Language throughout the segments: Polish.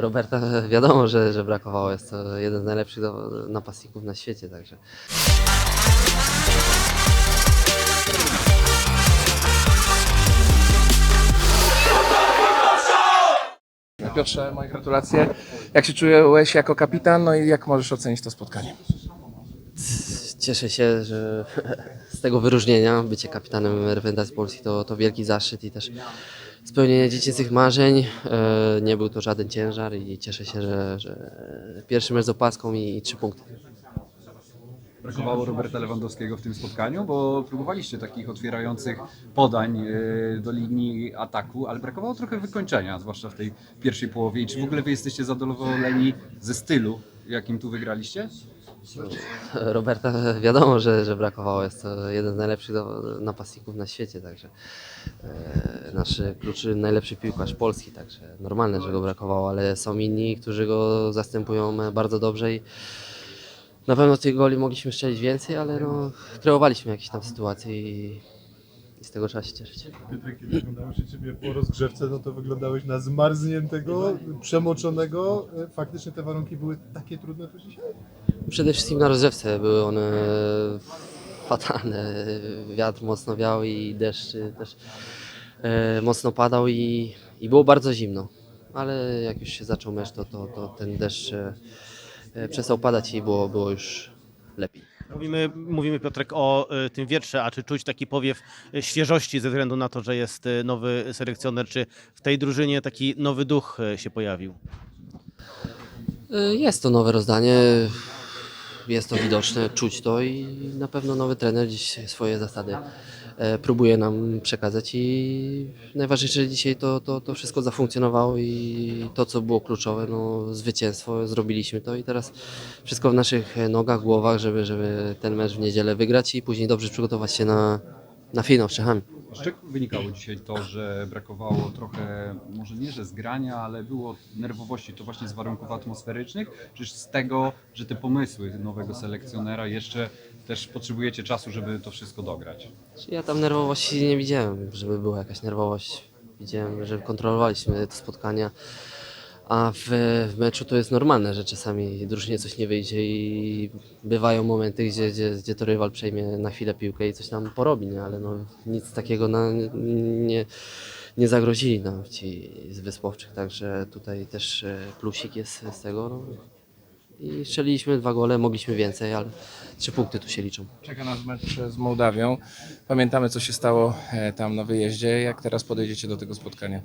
Roberta wiadomo, że, że brakowało. Jest to jeden z najlepszych napastników na świecie, także Piotrze, moje gratulacje. Jak się czujesz jako kapitan, no i jak możesz ocenić to spotkanie? cieszę się, że z tego wyróżnienia bycie kapitanem reprezentacji Polski to, to wielki zaszczyt i też spełnienie dziecięcych marzeń. E, Nie był to żaden ciężar i cieszę się, że, że pierwszy mecz z opaską i, i trzy punkty. Brakowało Roberta Lewandowskiego w tym spotkaniu, bo próbowaliście takich otwierających podań e, do linii ataku, ale brakowało trochę wykończenia, zwłaszcza w tej pierwszej połowie. I czy w ogóle wy jesteście zadowoleni ze stylu, jakim tu wygraliście? Roberta wiadomo, że, że brakowało. Jest to jeden z najlepszych napastników na świecie, także e, nasz kluczy najlepszy piłkarz Polski, także normalne, że go brakowało, ale są inni, którzy go zastępują bardzo dobrze i na pewno tych goli mogliśmy strzelić więcej, ale no, kreowaliśmy jakieś tam sytuacje i, i z tego trzeba się cieszyć. Piotrek, kiedy oglądało się Ciebie po rozgrzewce, no to wyglądałeś na zmarzniętego, przemoczonego. E, Faktycznie te warunki były takie trudne tu dzisiaj? Przede wszystkim na rozrzewce były one fatalne. Wiatr mocno wiał i deszcz też e, mocno padał i, i było bardzo zimno. Ale jak już się zaczął mecz, to, to, to ten deszcz e, e, przestał padać i było, było już lepiej. Mówimy, mówimy Piotrek o tym wietrze, a czy czuć taki powiew świeżości ze względu na to, że jest nowy selekcjoner, czy w tej drużynie taki nowy duch się pojawił? Jest to nowe rozdanie, jest to widoczne, czuć to i na pewno nowy trener dziś swoje zasady e, próbuje nam przekazać i najważniejsze że dzisiaj to, to, to wszystko zafunkcjonowało i to co było kluczowe, no zwycięstwo, zrobiliśmy to i teraz wszystko w naszych nogach, głowach, żeby, żeby ten mecz w niedzielę wygrać i później dobrze przygotować się na, na finał z Czechami. Z czego wynikało dzisiaj to, że brakowało trochę, może nie że zgrania, ale było nerwowości, to właśnie z warunków atmosferycznych, czy z tego, że te pomysły nowego selekcjonera jeszcze też potrzebujecie czasu, żeby to wszystko dograć? Ja tam nerwowości nie widziałem, żeby była jakaś nerwowość. Widziałem, że kontrolowaliśmy te spotkania. A w, w meczu to jest normalne, że czasami drużynie coś nie wyjdzie i bywają momenty, gdzie, gdzie, gdzie to rywal przejmie na chwilę piłkę i coś nam porobi, nie? ale no, nic takiego na, nie, nie zagrozili nam ci z Wyspowczych, także tutaj też e, plusik jest z tego. No. I strzeliliśmy dwa gole, mogliśmy więcej, ale trzy punkty tu się liczą. Czeka nas mecz z Mołdawią. Pamiętamy, co się stało e, tam na wyjeździe. Jak teraz podejdziecie do tego spotkania?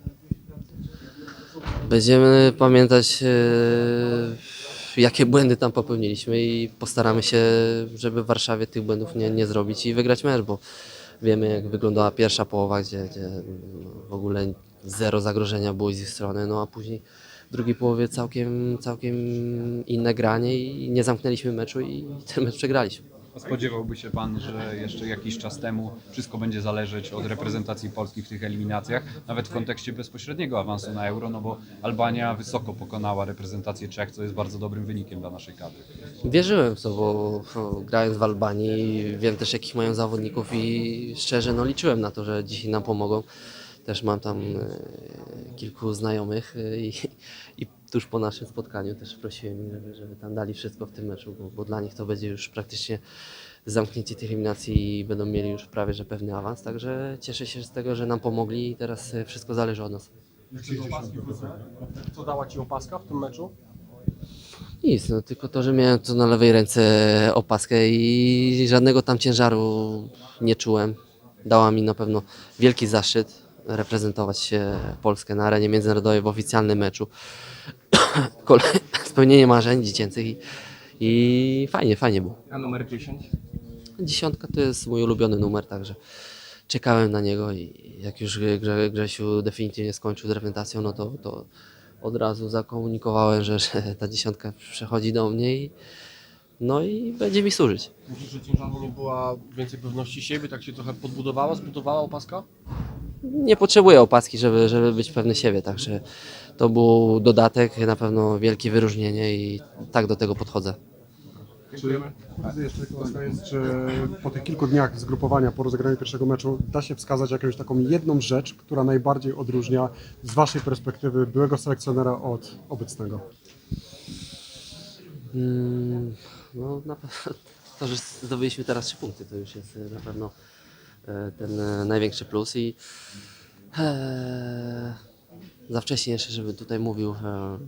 Będziemy pamiętać, e, jakie błędy tam popełniliśmy i postaramy się, żeby w Warszawie tych błędów nie, nie zrobić i wygrać mecz, bo wiemy, jak wyglądała pierwsza połowa, gdzie, gdzie w ogóle zero zagrożenia było z ich strony, no a później w drugiej połowie całkiem, całkiem inne granie i nie zamknęliśmy meczu i ten mecz przegraliśmy. Spodziewałby się Pan, że jeszcze jakiś czas temu wszystko będzie zależeć od reprezentacji Polski w tych eliminacjach, nawet w kontekście bezpośredniego awansu na Euro, no bo Albania wysoko pokonała reprezentację Czech, co jest bardzo dobrym wynikiem dla naszej kadry. Wierzyłem w to, bo grając w Albanii wiem też jakich mają zawodników i szczerze no liczyłem na to, że dzisiaj nam pomogą. Też mam tam e, kilku znajomych e, i, i tuż po naszym spotkaniu też prosiłem ich, żeby, żeby tam dali wszystko w tym meczu, bo, bo dla nich to będzie już praktycznie zamknięcie tych eliminacji i będą mieli już prawie że pewny awans. Także cieszę się z tego, że nam pomogli i teraz e, wszystko zależy od nas. Co dała Ci opaska w tym meczu? Nic, no tylko to, że miałem tu na lewej ręce opaskę i żadnego tam ciężaru nie czułem. Dała mi na pewno wielki zaszczyt reprezentować Polskę na arenie międzynarodowej w oficjalnym meczu. Spełnienie marzeń dziecięcych i, i fajnie, fajnie było. A numer 10? Dziesiątka to jest mój ulubiony numer, także czekałem na niego i jak już Grze, Grzesiu definitywnie skończył z reprezentacją, no to, to od razu zakomunikowałem, że, że ta dziesiątka przechodzi do mnie i no i będzie mi służyć. Myślisz, że ciężarnie nie była więcej pewności siebie, tak się trochę podbudowała, zbudowała opaska? Nie potrzebuję opaski, żeby, żeby być pewny siebie, także to był dodatek, na pewno wielkie wyróżnienie i tak do tego podchodzę. Czy, jeszcze tylko na koniec, czy po tych kilku dniach zgrupowania po rozegraniu pierwszego meczu da się wskazać jakąś taką jedną rzecz, która najbardziej odróżnia z Waszej perspektywy byłego selekcjonera od obecnego? Mm, No na pewno to, że zdobyliśmy teraz trzy punkty, to już jest e, na pewno ten e, największy plus i e, za wcześnie jeszcze, żeby tutaj mówił e,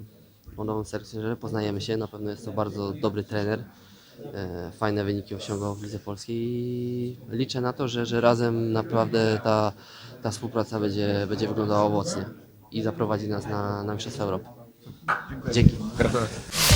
o nowym selekcjonerze, poznajemy się, na pewno jest to bardzo dobry trener, e, fajne wyniki osiągał w Lidze Polskiej i liczę na to, że, że razem naprawdę ta, ta współpraca będzie, będzie wyglądała owocnie i zaprowadzi nas na, na Mistrzostwa Europy. Dzięki. Gratulacje.